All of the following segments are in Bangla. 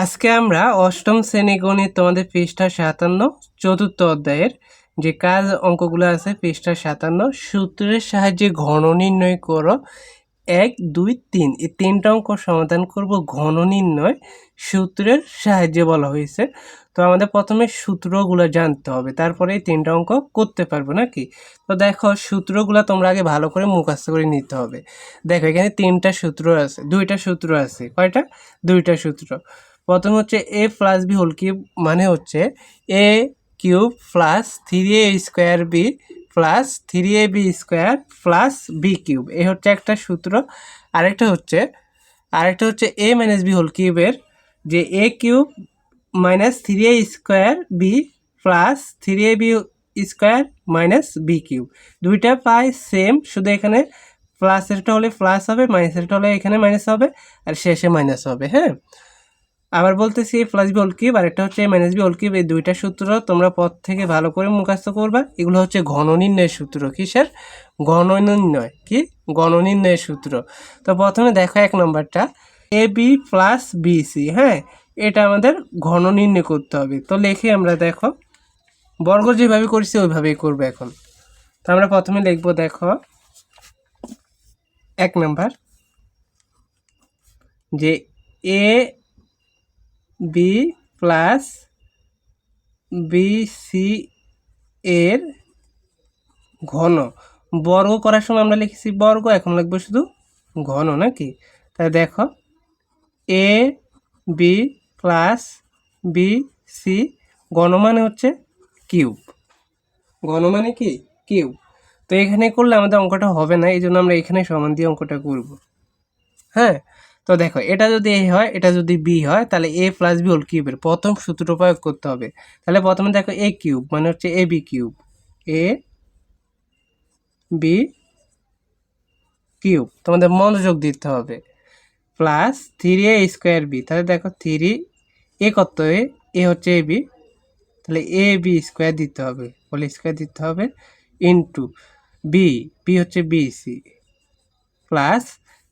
আজকে আমরা অষ্টম শ্রেণি গণিত তোমাদের পৃষ্ঠা সাতান্ন, চতুর্থ অধ্যায়ের যে কাজ অঙ্কগুলো আছে পৃষ্ঠা সাতান্ন, সূত্রের সাহায্যে ঘন নির্ণয় করো। এক, দুই, তিন, এই তিনটা অঙ্ক সমাধান করব ঘন নির্ণয় সূত্রের সাহায্যে বলা হয়েছে। তো আমাদের প্রথমে সূত্রগুলো জানতে হবে, তারপরে এই তিনটা অঙ্ক করতে পারব নাকি? তো দেখো, সূত্রগুলো তোমরা আগে ভালো করে মুখস্থ করে নিতে হবে। দেখো, এখানে তিনটা সূত্র আছে, দুইটা সূত্র আছে, কয়টা? দুইটা সূত্র। প্রথম হচ্ছে A plus B whole cube মানে হচ্ছে A cube plus three A square B plus three A B square plus B cube এই হচ্ছে একটা সূত্র। আরেকটা হচ্ছে আরেকটা হচ্ছে এ মাইনাস বি হোল কিউবের যে A cube minus three A square B plus three A B square minus B cube দুইটা পাই সেম শুধু এখানে প্লাসেরটা হলে প্লাস হবে মাইনাসেরটা হলে এখানে মাইনাস হবে, আর শেষে মাইনাস হবে হ্যাঁ? আবার বলতেছি A plus B whole cube আর একটা হচ্ছে A minus B whole cube এই দুইটা সূত্র তোমরা পথ থেকে ভালো করে মুখস্থ করবা। এগুলো হচ্ছে ঘন নির্ণয়ের সূত্র, কিসের? ঘন নির্ণয় কি? গণ নির্ণয়ের সূত্র। তো প্রথমে দেখো এক নম্বরটা A B plus B C হ্যাঁ? এটা আমাদের ঘন নির্ণয় করতে হবে। তো লেখে আমরা দেখো, বর্গ যেভাবে করছি ওইভাবেই করব এখন। তো আমরা প্রথমে লিখব দেখো, এক নম্বর, যে A B plus B C এর ঘন। বর্গ করার সময় আমরা লিখেছি বর্গ, এখন লিখব শুধু ঘন নাকি? তাই দেখো A B plus B C ঘন মানে হচ্ছে কিউব। ঘন মানে কি? কিউব। তো এখানে করলে আমাদের অঙ্কটা হবে না এই জন্য আমরা এখানে সমান দিয়ে অঙ্কটা করব। হ্যাঁ? তো দেখো, এটা যদি এ হয়, এটা যদি বি হয়, তাহলে এ প্লাস বি হোল কিউবের প্রথম সূত্র প্রয়োগ করতে হবে। তাহলে প্রথমে দেখো এ কিউব মানে হচ্ছে A B cube A B cube তোমাদের মনোযোগ দিতে হবে। Plus three A square B তাহলে দেখো থ্রি এ কত এ এ হচ্ছে এ বি তাহলে এ বি স্কোয়ার দিতে হবে হোল স্কোয়ার দিতে হবে ইন্টু বি বি হচ্ছে B C plus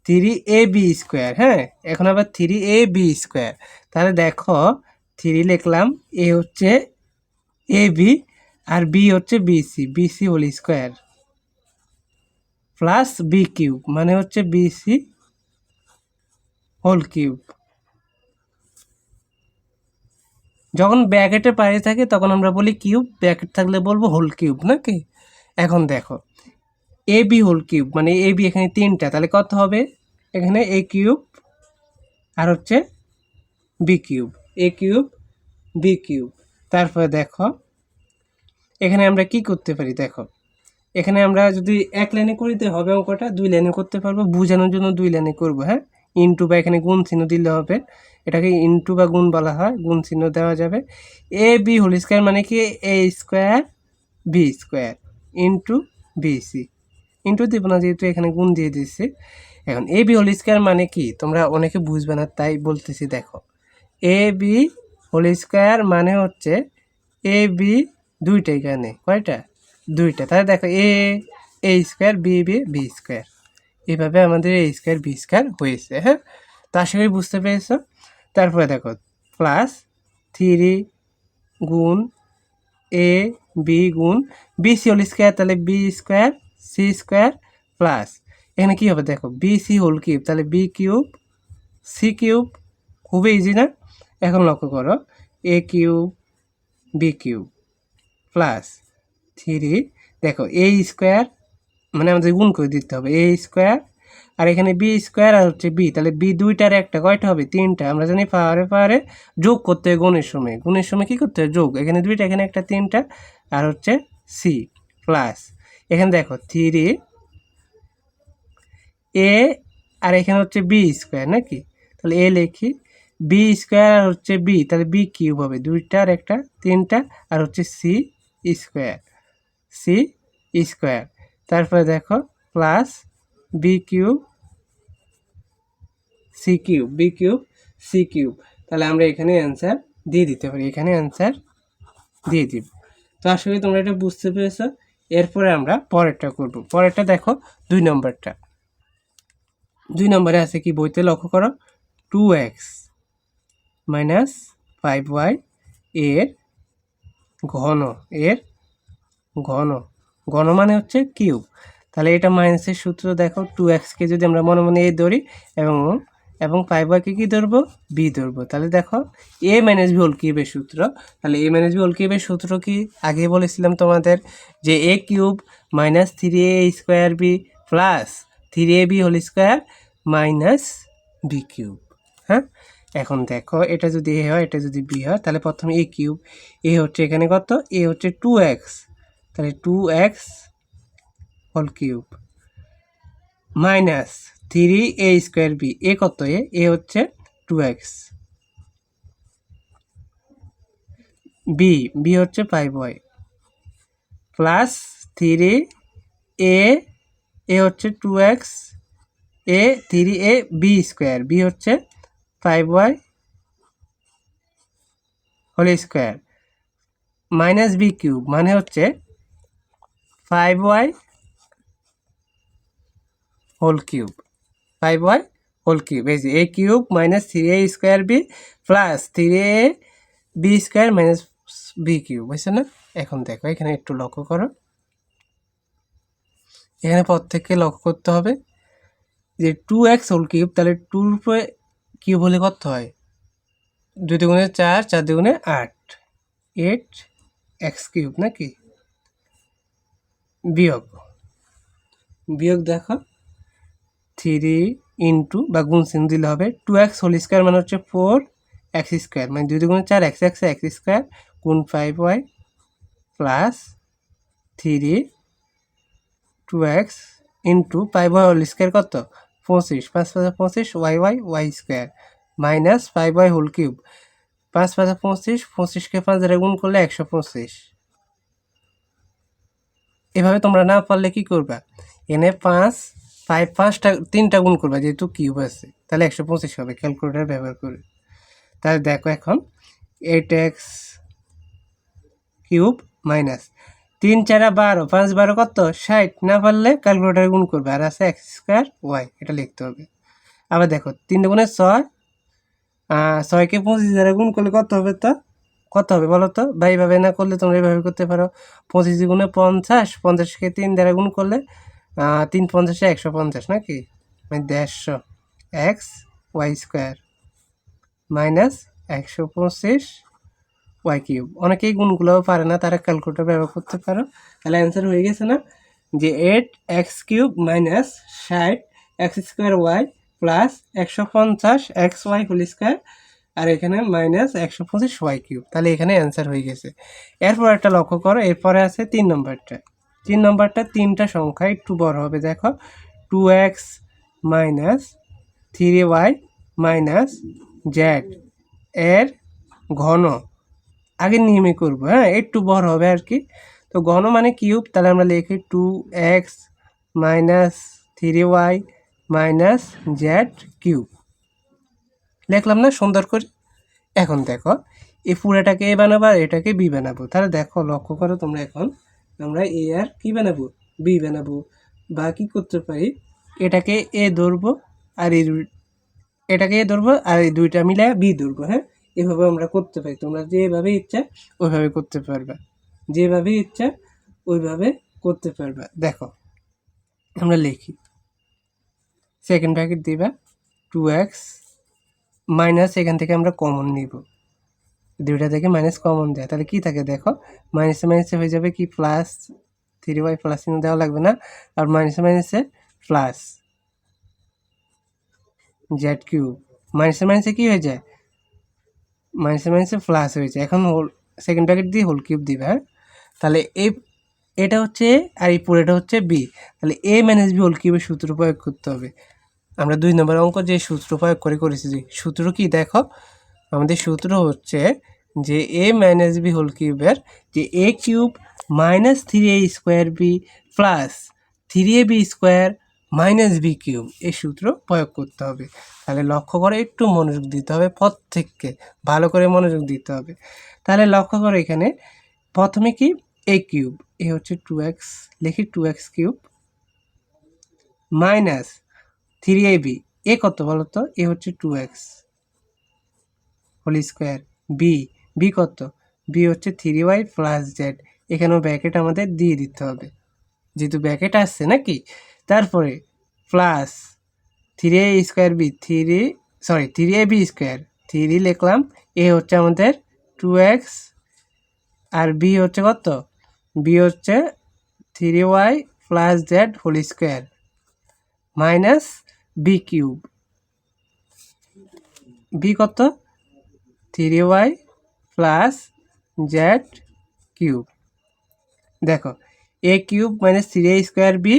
three A B square হ্যাঁ? এখন আবার থ্রি এ বি স্কোয়ার তাহলে দেখো থ্রি লিখলাম এ হচ্ছে এ বি আর বি হচ্ছে BC BC whole square plus B cube মানে হচ্ছে বিসি হোল কিউব যখন ব্যাকেটের বাইরে থাকে, তখন আমরা বলি কিউব ব্যাকেট থাকলে বলব হোল কিউব নাকি? এখন দেখো। এ বি হোল কিউব মানে এ বি এখানে তিনটা, তাহলে কত হবে? এখানে এ কিউব আর হচ্ছে B cube A cube B cube তারপরে দেখো, এখানে আমরা কি করতে পারি? দেখো, এখানে আমরা যদি এক লাইনে করিতে হবে অঙ্কটা। দুই লাইনে করতে পারব, বোঝানোর জন্য দুই লাইনে করব হ্যাঁ? ইনটু বা এখানে গুণ চিহ্ন দিলে হবে। এটাকে ইনটু বা গুণ বলা হয়, গুণ চিহ্ন দেওয়া যাবে। এ বি হোল স্কোয়ার মানে কি? A square B square into B C into দিব না যেহেতু এখানে গুণ দিয়ে দিচ্ছি এখন এ বি হোল স্কোয়ার মানে কি? তোমরা অনেকে বুঝবে না, তাই বলতেছি দেখো। এ বি হোল স্কোয়ার মানে হচ্ছে এ বি দুইটা এখানে, কয়টা? দুইটা। তাহলে দেখো A A square B B B square এভাবে আমাদের এ স্কোয়ার বি স্কোয়ার হয়েছে হ্যাঁ? তো আশা করি বুঝতে পেরেছ। তারপরে দেখো প্লাস থ্রি গুণ এ বি গুণ বি সি হোল স্কোয়ার তাহলে B square C square plus এখানে কী হবে দেখো বি সি হোল কিউব তাহলে বি কিউব সি কিউব খুবই ইজি না? এখন লক্ষ্য করো A cube B cube plus three দেখো এ স্কোয়ার মানে আমাদের গুণ করে দিতে হবে এ স্কোয়ার আর এখানে বি স্কোয়ার আর হচ্ছে বি তাহলে বি দুইটার একটা কয়টা হবে? তিনটা। আমরা জানি পাহাড়ে পাহাড়ে যোগ করতে হয় গুণের সময়। গুণের সময় কী করতে হয়? যোগ। এখানে দুইটা, এখানে একটা, তিনটা, আর হচ্ছে সি প্লাস এখানে দেখো থ্রি এ আর এখানে হচ্ছে বি স্কোয়ার নাকি? তাহলে এ লিখি বি স্কোয়ার আর হচ্ছে বি তাহলে বি কিউব হবে দুইটার একটা, তিনটা, আর হচ্ছে সি স্কোয়ার সি স্কোয়ার তারপরে দেখো plus B cube C cube B cube C cube তাহলে আমরা এখানে অ্যান্সার দিয়ে দিতে পারি, এখানে অ্যান্সার দিয়ে দিব। তো আসলে তোমরা এটা বুঝতে পেরেছ। এরপরে আমরা পরেরটা করব। পরেরটা দেখো, দুই নম্বরটা। দুই নম্বরে আছে কি? বইতে লক্ষ্য করো two X minus five Y এর ঘন এর ঘন। ঘন মানে হচ্ছে কিউব তাহলে এটা মাইনাসের সূত্র দেখো টু এক্সকে যদি আমরা মনে মনে এ ধরি এবং এবং ফাইভ ওয়াইকে কী ধরবো? বি ধরবো। তাহলে দেখো এ মাইনাস বি হোল কিউবের সূত্র। তাহলে এ মাইনাস বি হোল কিউবের সূত্র কি? আগে বলেছিলাম তোমাদের যে A cube minus three A square B plus three A B whole square minus B cube হ্যাঁ? এখন দেখো, এটা যদি এ হয়, এটা যদি বি হয়, তাহলে প্রথমে এ কিউব এ হচ্ছে এখানে কত? এ হচ্ছে টু এক্স তাহলে two X whole cube minus three A square B, A কত? এ এ হচ্ছে টু এক্স। বি বি হচ্ছে five Y plus three A A হচ্ছে two X, A three A B square, B হচ্ছে five Y whole square. Minus B cube মানে হচ্ছে five Y whole cube. Five Y whole cube এই যে A cube minus three A square B plus three a b square minus b cube বুঝছ না? এখন দেখো, এখানে একটু লক্ষ্য করো। এখানে প্রত্যেককে লক্ষ্য করতে হবে যে টু এক্স হোল কিউব তাহলে টুর উপরে কিউব হলে কত হয়? দুই দুগুণে চার চার দুগুণে আট। এইট এক্স কিউব নাকি? বিয়োগ। বিয়োগ দেখো। থ্রি ইন্টু বা গুণ চিহ্ন দিলে হবে টু এক্স হোল স্কোয়ার মানে হচ্ছে ফোর এক্স স্কোয়ার মানে দুই দুগুণে চার এক্স এক্স এক্স স্কোয়ার গুণ five y plus three two x into five y whole square কত? পঁচিশ। পাঁচ পাঁচ পঁচিশ y y y square minus five y whole cube পাঁচ পাঁচ পঁচিশ, পঁচিশকে পাঁচ দ্বারা গুণ করলে একশো পঁচিশ। এভাবে তোমরা না পারলে কি করবা? এনে পাঁচ ফাইভ পাঁচটা, তিনটা গুণ করবা, যেহেতু কিউব আছে। তাহলে একশো পঁচিশ হবে ক্যালকুলেটার ব্যবহার করে। তাহলে দেখো এখন এইট এক্স কিউব মাইনাস তিন চারা বারো, পাঁচ বারো কত? ষাট। না পারলে ক্যালকুলেটার গুণ করবে, আর আছে এক্স স্কোয়ার ওয়াই এটা লিখতে হবে। আবার দেখো তিন গুণে ছয় ছয়কে পঁচিশ দ্বারা গুণ করলে কত হবে তো? কত হবে বলো তো? বা এইভাবে না করলে তোমরা এইভাবে করতে পারো। পঁচিশ গুণে পঞ্চাশ, পঞ্চাশকে তিন দ্বারা গুণ করলে তিন পঞ্চাশে একশো পঞ্চাশ নাকি? মানে দেড়শো এক্স ওয়াই স্কোয়ার মাইনাস একশো পঁচিশ ওয়াই কিউব। অনেকেই গুণগুলোও পারে না, তারা ক্যালকুলেটার ব্যবহার করতে পারো। তাহলে অ্যান্সার হয়ে গেছে না? যে এইট এক্স কিউব মাইনাস ষাট এক্স স্কোয়ার ওয়াই প্লাস একশো পঞ্চাশ এক্স ওয়াই হোল স্কোয়ার, আর এখানে মাইনাস একশো পঁচিশ ওয়াই কিউব। তাহলে এখানে অ্যান্সার হয়ে গেছে। এরপর একটা লক্ষ্য করো, এরপরে আছে তিন নম্বরটা। তিন নম্বরটা তিনটা সংখ্যা একটু বড় হবে, দেখো। Two x minus three y minus z এর ঘন। আগের নিয়মে করব হ্যাঁ? একটু বড় হবে আর কি। তো ঘন মানে কিউব, তাহলে আমরা লিখি two x minus three y minus z cube. লিখলাম না? সুন্দর করে। এখন দেখো, এই পুরাটাকে এ বানাবো আর এটাকে বি বানাবো। তাহলে দেখো, লক্ষ্য করো তোমরা এখন। আমরা এ আর কি বানাবো? বি বানাবো বা কি করতে পারি? এটাকে এ ধরবো আর এই এটাকে এ ধরবো আর এই দুইটা মিলে বি ধরবো হ্যাঁ? এভাবে আমরা করতে পারি। তোমরা যেভাবে ইচ্ছা ওইভাবে করতে পারবা। যেভাবে ইচ্ছা ওইভাবে করতে পারবা। দেখো, আমরা লিখি। সেকেন্ড ব্র্যাকেট দিবা। টু এক্স মাইনাস এখান থেকে আমরা কমন নিব। দুইটা থেকে মাইনাস কমন দেয়। তাহলে কি থাকে দেখো? মাইনাসে মাইনাসে হয়ে যাবে কি? প্লাস থ্রি ওয়াই প্লাস চিহ্ন দেওয়া লাগবে না। আর মাইনাসে মাইনাসে প্লাস জেড কিউব মাইনাসে মাইনাসে কি হয়ে যায়? মাইনাসে মাইনাসে প্লাস হয়ে যায়। এখন হোল সেকেন্ড ব্র্যাকেট দিয়ে হোল কিউব দিবে হ্যাঁ? তাহলে এই, এটা হচ্ছে আর এই পুরোটা হচ্ছে বি তাহলে এ মাইনাস বি হোল কিউবের সূত্র প্রয়োগ করতে হবে। আমরা দুই নম্বর অঙ্ক যে সূত্র প্রয়োগ করে করেছি সূত্র কি? দেখো, আমাদের সূত্র হচ্ছে যে এ মাইনাস বি হোল কিউবের যে a cube minus three a square b plus three a b square minus b cube এই সূত্র প্রয়োগ করতে হবে। তাহলে লক্ষ্য করে একটু মনোযোগ দিতে হবে প্রত্যেককে, ভালো করে মনোযোগ দিতে হবে। তাহলে লক্ষ্য করে এখানে প্রথমে কি? এ কিউব এ হচ্ছে টু এক্স লিখি two x cube minus three a b a কত বলো তো এ হচ্ছে two x whole square b b কত? বি হচ্ছে থ্রি ওয়াই প্লাস জেড এখানেও ব্যাকেট আমাদের দিয়ে দিতে হবে। যেহেতু ব্যাকেট আসছে নাকি? তারপরে plus three a square b three sorry three a b square three লিখলাম এ হচ্ছে আমাদের টু এক্স আর বি হচ্ছে কত? বি হচ্ছে three y plus z whole square minus b cube b কত? Three y plus z cube. দেখো, a cube minus three a square b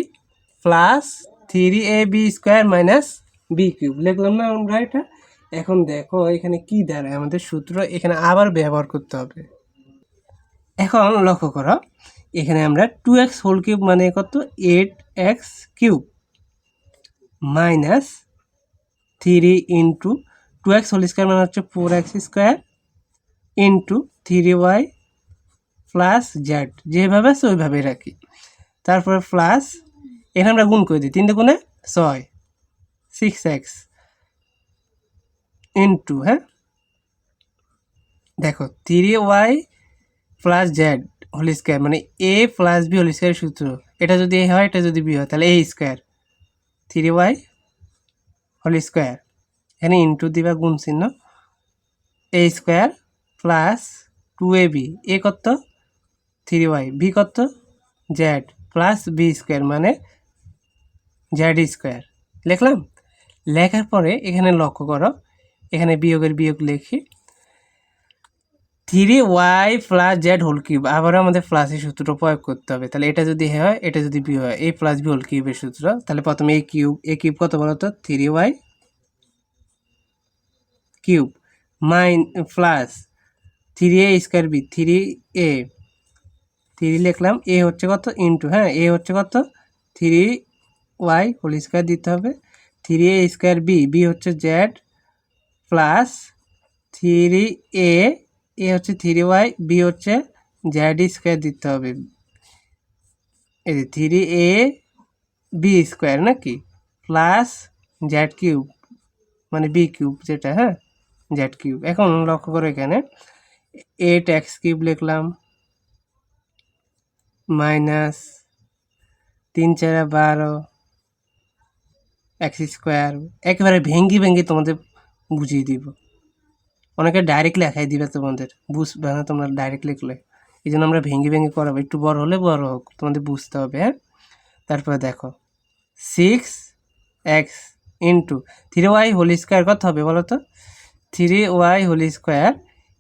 plus three a b square minus b cube. লিখলাম না আমরা এটা? এখন দেখো, এখানে কি দাঁড়ায়? আমাদের সূত্র এখানে আবার ব্যবহার করতে হবে। এখন লক্ষ্য করো, এখানে আমরা টু এক্স হোল কিউব মানে কত? Eight x cube minus three into two x whole square মানে হচ্ছে four x square into three y plus z যেভাবে আছে ওইভাবে রাখি। তারপরে প্লাস এখানে আমরা গুণ করে দিই তিন গুণে ছয় সিক্স এক্স ইন্টু হ্যাঁ? দেখো three y plus z whole square মানে a plus b whole square সূত্র। এটা যদি এ হয়, এটা যদি বি হয়, তাহলে a square three y whole square এখানে ইন্টু দিবা গুণ চিহ্ন a square plus two a b. A কত? Three y. বি কত? জেড প্লাস বি স্কোয়ার মানে জেড স্কোয়ার। লিখলাম? লেখার পরে এখানে লক্ষ্য করো। এখানে বিয়োগের বিয়োগ লিখি। Three y plus z whole cube. আবারও আমাদের প্লাসের সূত্রটা প্রয়োগ করতে হবে। তাহলে এটা যদি হয়, এটা যদি বি হয় এ প্লাস বি হোল কিউবের সূত্র। তাহলে প্রথমে এ কিউব এ কিউব কত বলো তো? Three y cube. Mine, plus three a square b three a three লিখলাম এ হচ্ছে কত? ইন্টু হ্যাঁ এ হচ্ছে কত? থ্রি ওয়াই হোল স্কোয়ার দিতে হবে। Three a square b b হচ্ছে z plus three a a হচ্ছে থ্রি ওয়াই বি হচ্ছে জেড স্কোয়ার দিতে হবে। এই থ্রি এ বি স্কোয়ার নাকি? প্লাস জেড কিউব মানে বি কিউব যেটা হ্যাঁ জেড কিউব এখন লক্ষ্য করো এখানে। এইট এক্স কিউব লিখলাম মাইনাস তিন চারা বারো এক্স স্কোয়ার একেবারে ভেঙ্গি ভেঙ্গি তোমাদের বুঝিয়ে দিব। অনেকে ডাইরেক্ট লেখাই দিবে তোমাদের বুঝবে না তোমরা ডাইরেক্ট লিখলে। এই জন্য আমরা ভেঙ্গি ভেঙ্গি করাবো, একটু বড় হলে বড় হোক, তোমাদের বুঝতে হবে হ্যাঁ? তারপরে দেখো six x into three y whole square কত হবে বলো তো থ্রি ওয়াই হোল স্কোয়ার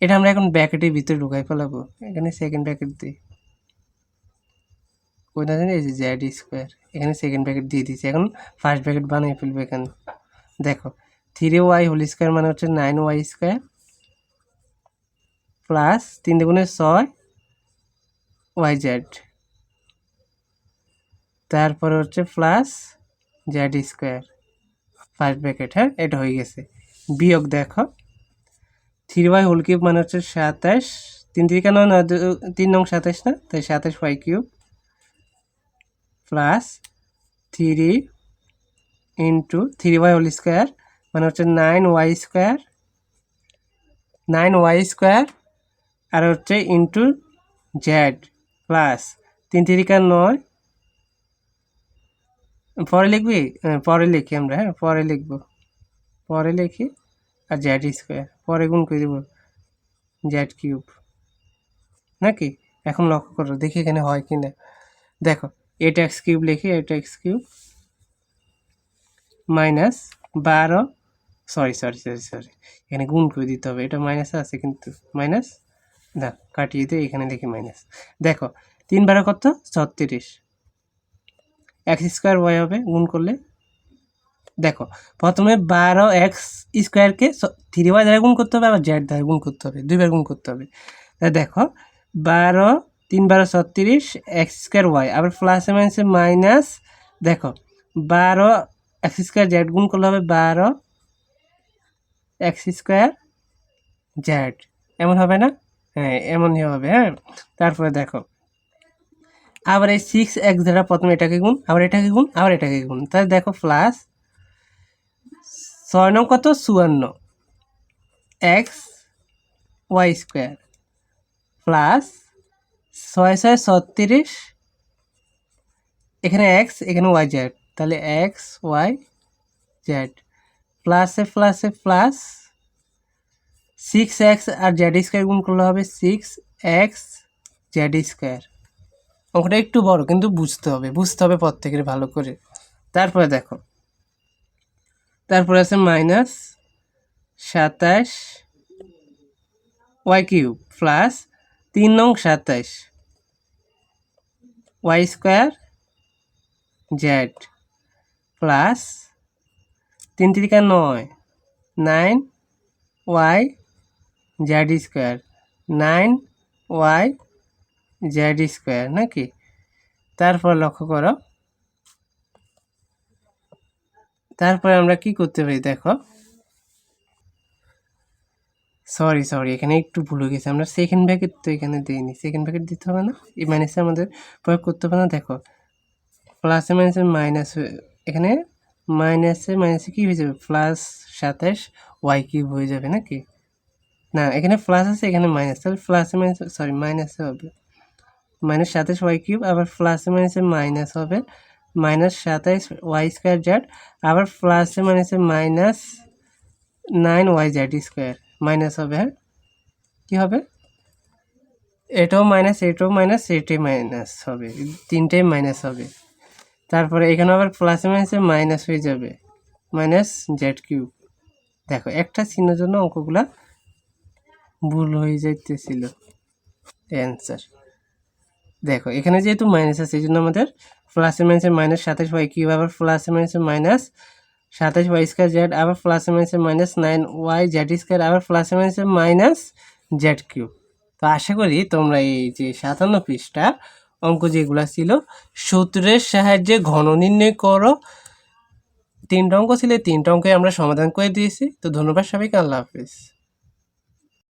এটা আমরা এখন ব্যাকেটের ভিতরে ঢুকাই ফেলাবো। এখানে সেকেন্ড ব্যাকেট দিই। কোনটা জানি, এই যে জেড স্কোয়ার এখানে সেকেন্ড ব্যাকেট দিয়ে দিয়েছি। এখন ফার্স্ট ব্যাকেট বানিয়ে ফেলব এখানে। দেখো থ্রি ওয়াই হোল স্কোয়ার মানে হচ্ছে নাইন ওয়াই স্কোয়ার প্লাস তিন দুগুণে ছয় ওয়াই জ্যাড তারপরে হচ্ছে plus z square first bracket হ্যাঁ এটা হয়ে গেছে। বিয়োগ দেখো। থ্রি ওয়াই হোল কিউব মানে হচ্ছে সাতাশ। তিন তিরিকা নয় নয় তিন নং সাতাশ না? তাই সাতাশ y cube plus three into three y whole square মানে হচ্ছে nine y square. Nine y square আর হচ্ছে ইন্টু জেড প্লাস তিন তিরিকা নয়। পরে লিখবি? হ্যাঁ, পরে লিখি আমরা হ্যাঁ পরে লিখব। পরে লিখি। আর জ্যাড স্কোয়ার পরে গুণ করে দেবো জ্যাড কিউব নাকি? এখন লক্ষ্য করো, দেখি এখানে হয় কি না। দেখো এইট এক্স কিউব লিখি এইট এক্স কিউব মাইনাস বারো। সরি সরি সরি সরি এখানে গুণ করে দিতে হবে, এটা মাইনাস আছে কিন্তু। মাইনাস না কাটিয়ে দিয়ে এখানে লিখি মাইনাস দেখো, তিন বারো কত? ছত্রিশ। এক্স স্কোয়ার ওয়াই হবে, গুণ করলে দেখো, প্রথমে বারো এক্স স্কোয়ারকে থ্রি ওয়াই দ্বারা গুণ করতে হবে, আবার জেড দ্বারা গুণ করতে হবে, দুইবার গুণ করতে হবে। দেখো, বারো, তিন বারো ছত্রিশ এক্স স্কোয়ার ওয়াই আবার প্লাসে মাইনাসে মাইনাস দেখো, বারো এক্স স্কোয়ার জেড গুণ করলে হবে বারো এক্স স্কোয়ার জেড এমন হবে না? হ্যাঁ এমনই হবে হ্যাঁ। তারপরে দেখো, আবার এই সিক্স এক্স দ্বারা প্রথমে এটাকে গুণ, আবার এটাকে গুণ, আবার এটাকে গুণ, তাহলে দেখো প্লাস ছয় নং কত? চুয়ান্ন। এক্স ওয়াই স্কোয়ার প্লাস ছয় ছয় ছত্রিশ। এখানে এক্স এখানে ওয়াই জেড তাহলে এক্স ওয়াই জেড প্লাসে প্লাসে প্লাস সিক্স এক্স আর জেড স্কোয়ার গুণ করলে হবে সিক্স এক্স জেড স্কোয়ার অঙ্কটা একটু বড়, কিন্তু বুঝতে হবে বুঝতে হবে প্রত্যেকের ভালো করে। তারপরে দেখো। তারপরে আছে মাইনাস সাতাশ ওয়াই কিউব প্লাস তিন নং সাতাশ ওয়াই স্কোয়ার জেড প্লাস তিন তিরিকা নয় nine y z square nine y z square নাকি? তারপর লক্ষ্য করো। তারপরে আমরা কি করতে পারি, দেখো। সরি সরি এখানে একটু ভুল হয়ে গেছে। আমরা সেকেন্ড ব্যাকেট তো এখানে দিইনি। সেকেন্ড ব্যাকেট দিতে হবে না? এই মাইনাসে আমাদের প্রয়োগ করতে হবে না? দেখো প্লাসে মাইনাসে মাইনাস এখানে মাইনাসে মাইনাসে কী হয়ে যাবে? প্লাস সাতাশ ওয়াই কিউব হয়ে যাবে নাকি? না, এখানে প্লাস আছে, এখানে মাইনাস তাহলে প্লাসে মাইনাসে সরি মাইনাসে হবে। মাইনাস সাতাশ ওয়াই কিউব আবার প্লাসে মাইনাসে মাইনাস হবে। মাইনাস সাতাইশ ওয়াই স্কোয়ার জেড আবার প্লাসে মাইনাসে minus nine y z square minus হবে হ্যাঁ? কী হবে? এটাও মাইনাস এটাও মাইনাস এটাই মাইনাস হবে, তিনটেই মাইনাস হবে। তারপরে এখানে আবার প্লাসে মাইনাসে মাইনাস হয়ে যাবে মাইনাস জেড কিউব দেখো, একটা চিহ্নের জন্য অঙ্কগুলা ভুল হয়ে যাইতেছিল। অ্যান্সার দেখো, এখানে যেহেতু মাইনাস আছে, এই জন্য আমাদের প্লাসে মাইনাসে মাইনাস সাতাশ ওয়াই কিউব আবার প্লাসে মাইনাসে মাইনাস সাতাশ ওয়াই স্কোয়ার জেড আবার প্লাসে মাইনাসে minus nine y z square আবার প্লাসে মাইনাসে মাইনাস জেড কিউব। তো আশা করি তোমরা এই যে সাতান্ন পৃষ্ঠা অঙ্ক যেগুলো ছিল, সূত্রের সাহায্যে ঘন নির্ণয় করো। তিনটা অঙ্ক ছিল তিনটা অঙ্কে আমরা সমাধান করে দিয়েছি। তো ধন্যবাদ সবাইকে, আল্লাহ হাফিজ।